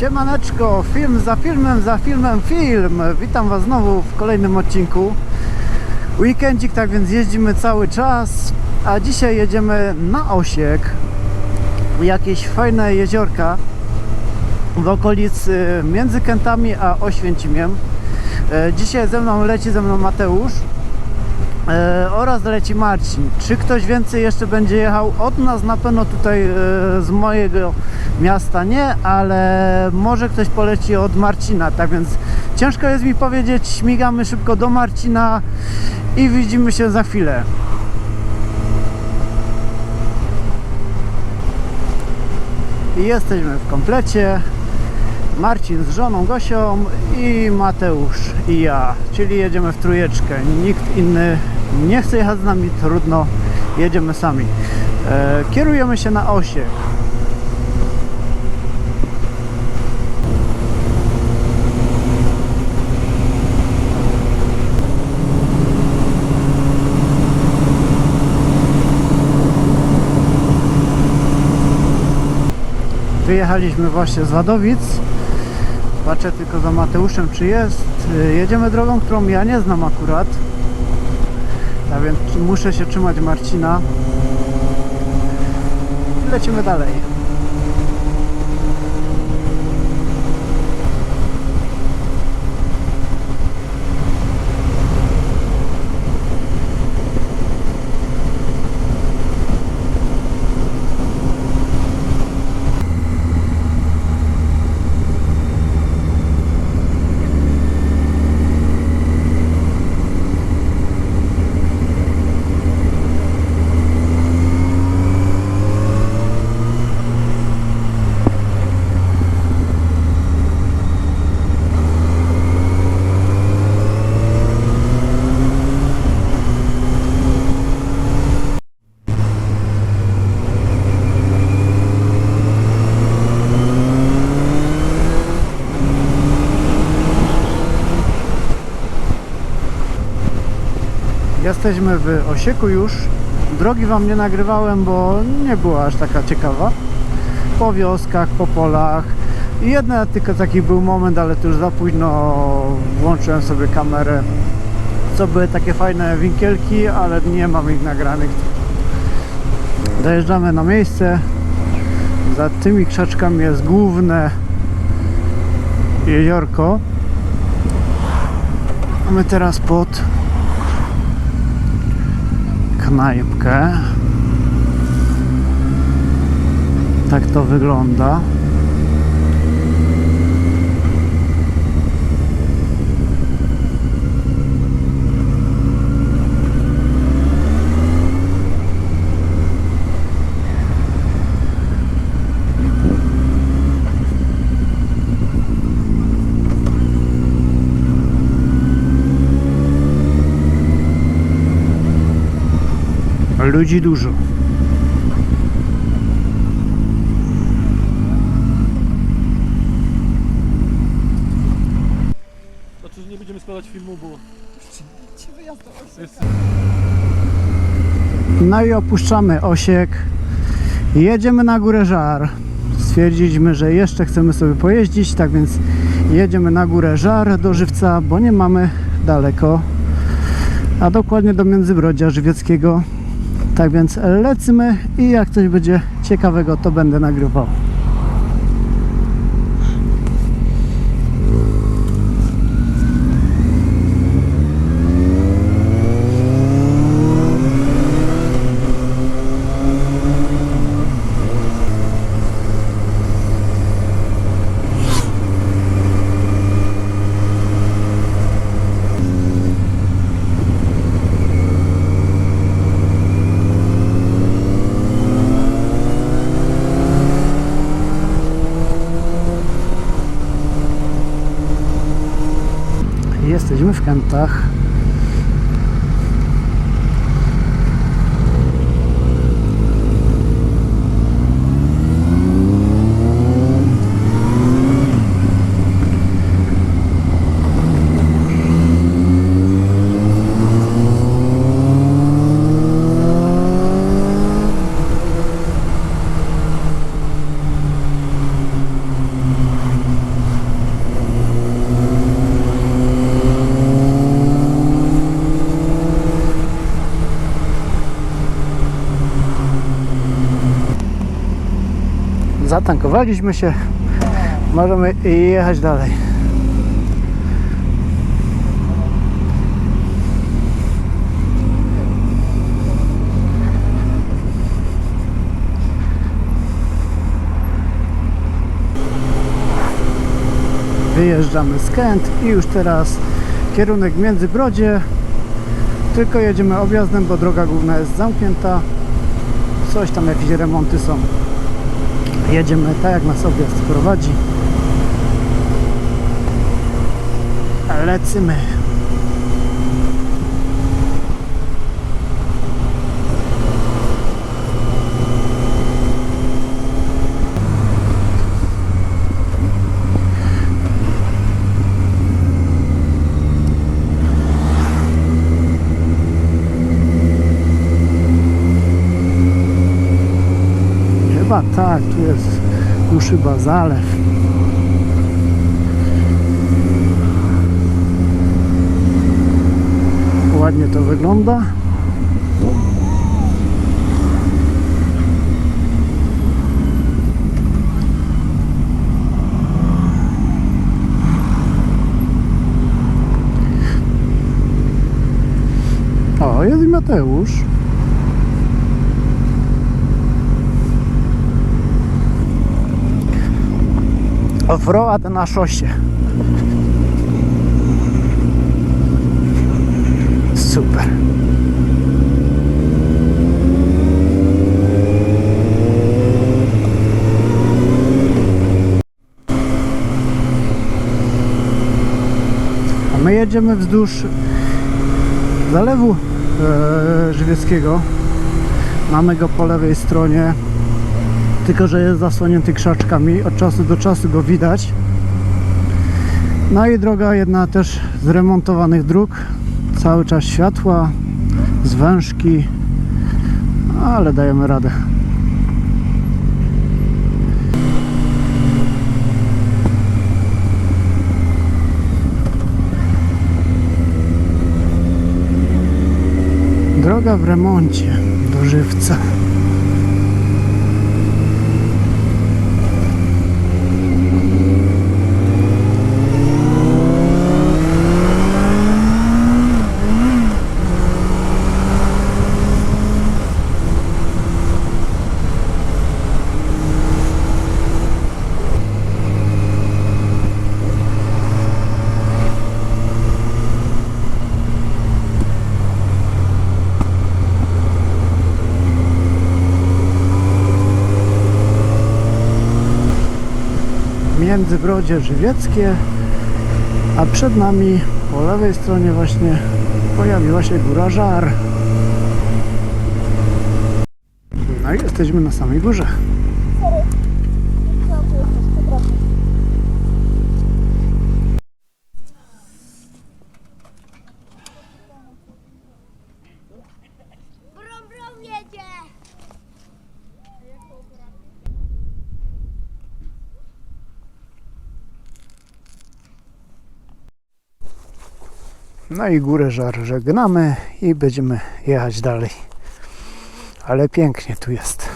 Siemaneczko, film za filmem, za filmem film. Witam Was znowu w kolejnym odcinku. Weekendzik, tak więc jeździmy cały czas, a dzisiaj jedziemy na Osiek. Jakieś fajne jeziorka w okolicy między Kętami a Oświęcimiem. E, Dzisiaj ze mną leci ze mną Mateusz e, oraz leci Marcin. Czy ktoś więcej jeszcze będzie jechał od nas? Na pewno tutaj e, z mojego miasta nie, ale może ktoś poleci od Marcina. Tak więc ciężko jest mi powiedzieć. Śmigamy szybko do Marcina i widzimy się za chwilę. Jesteśmy w komplecie. Marcin z żoną Gosią i Mateusz i ja, czyli jedziemy w trójeczkę. Nikt inny nie chce jechać z nami, trudno, jedziemy sami. E, kierujemy się na Osiek. Wyjechaliśmy właśnie z Wadowic. Patrzę tylko za Mateuszem, czy jest. Y, Jedziemy drogą, którą ja nie znam akurat. A więc muszę się trzymać Marcina. I lecimy dalej. Jesteśmy w Osieku już. Drogi Wam nie nagrywałem, bo nie była aż taka ciekawa. Po wioskach, po polach. I jeden tylko taki był moment, ale to już za późno włączyłem sobie kamerę. Co były takie fajne winkielki, ale nie mam ich nagranych. Dojeżdżamy na miejsce. Za tymi krzaczkami jest główne jeziorko. A my teraz pod knajpkę. Tak to wygląda. Ludzi dużo. Znaczy, że nie będziemy składać filmu, bo No i opuszczamy Osiek. Jedziemy na górę Żar. Stwierdziliśmy, że jeszcze chcemy sobie pojeździć, tak więc jedziemy na górę Żar do Żywca, bo nie mamy daleko, a dokładnie do Międzybrodzia Żywieckiego. Tak więc lecimy i jak coś będzie ciekawego, to będę nagrywał. Jesteśmy w Kętach. Zatankowaliśmy się. Możemy jechać dalej. Wyjeżdżamy z Kent i już teraz kierunek Międzybrodzie. Tylko jedziemy objazdem, bo droga główna jest zamknięta. Coś tam, jakieś remonty są. Jedziemy tak, jak nas objazd prowadzi. Lecymy. Tak, tu jest już chyba zalew. Ładnie to wygląda. O, jest i Mateusz. Offroad na szosie. Super. A my jedziemy wzdłuż zalewu e, żywieckiego. Mamy go po lewej stronie tylko że jest zasłonięty krzaczkami. Od czasu do czasu go widać. No i droga jedna też z remontowanych dróg. Cały czas światła, zwężki, ale dajemy radę. Droga w remoncie do Żywca. Międzybrodzie Żywieckie, a przed nami po lewej stronie właśnie pojawiła się góra Żar. No i jesteśmy na samej górze. No i górę Żar żegnamy i będziemy jechać dalej. Ale pięknie tu jest.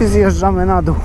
I zjeżdżamy na dół.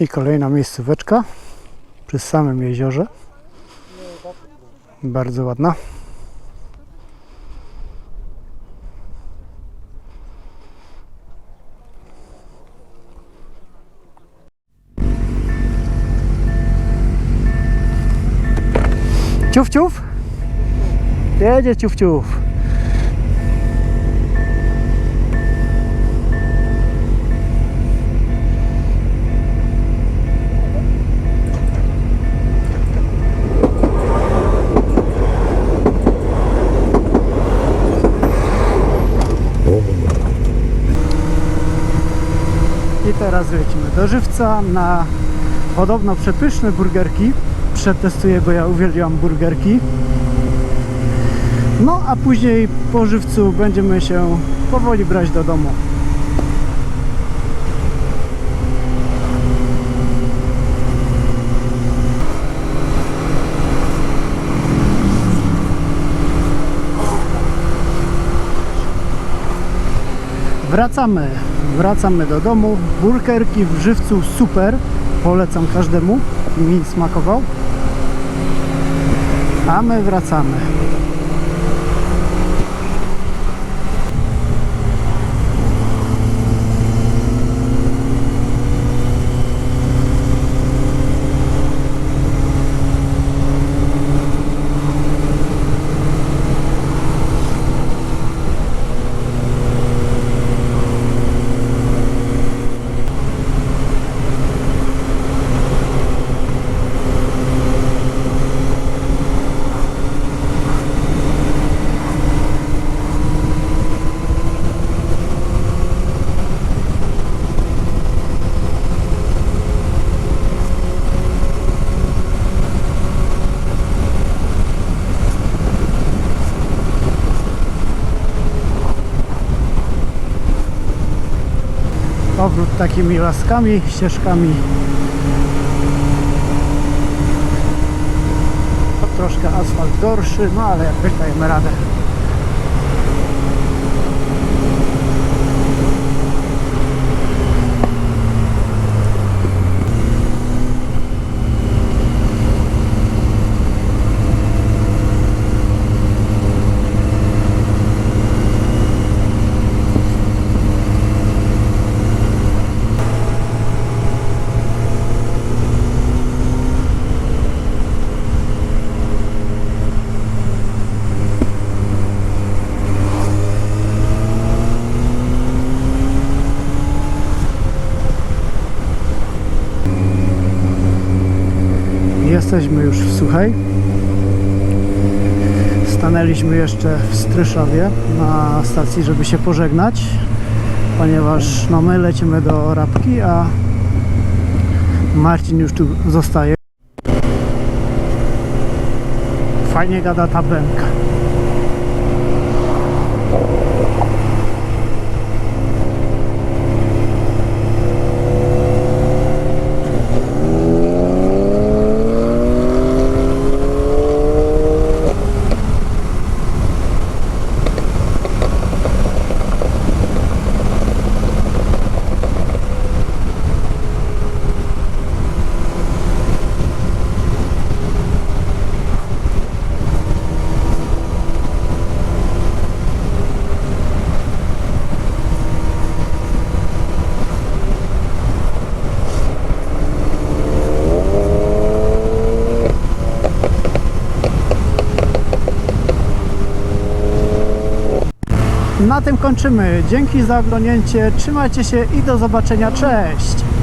I kolejna miejscóweczka przy samym jeziorze. Bardzo ładna. Ciuf, ciuf. Jedzie ciuf ciuf. Teraz lecimy do Żywca na podobno przepyszne burgerki. Przetestuję, bo ja uwielbiam burgerki. No a później po Żywcu będziemy się powoli brać do domu. Wracamy, wracamy do domu. Burgerki w żywcu super. Polecam każdemu. Mi smakował. A my wracamy. Powrót takimi laskami, ścieżkami. To troszkę asfalt gorszy, no ale jakoś dajemy radę. Jesteśmy już w Suchej. Stanęliśmy jeszcze w Stryszowie na stacji, żeby się pożegnać, ponieważ no my lecimy do Rabki, a Marcin już tu zostaje. Fajnie gada ta bęka. Na tym kończymy. Dzięki za oglądnięcie. Trzymajcie się i do zobaczenia. Cześć!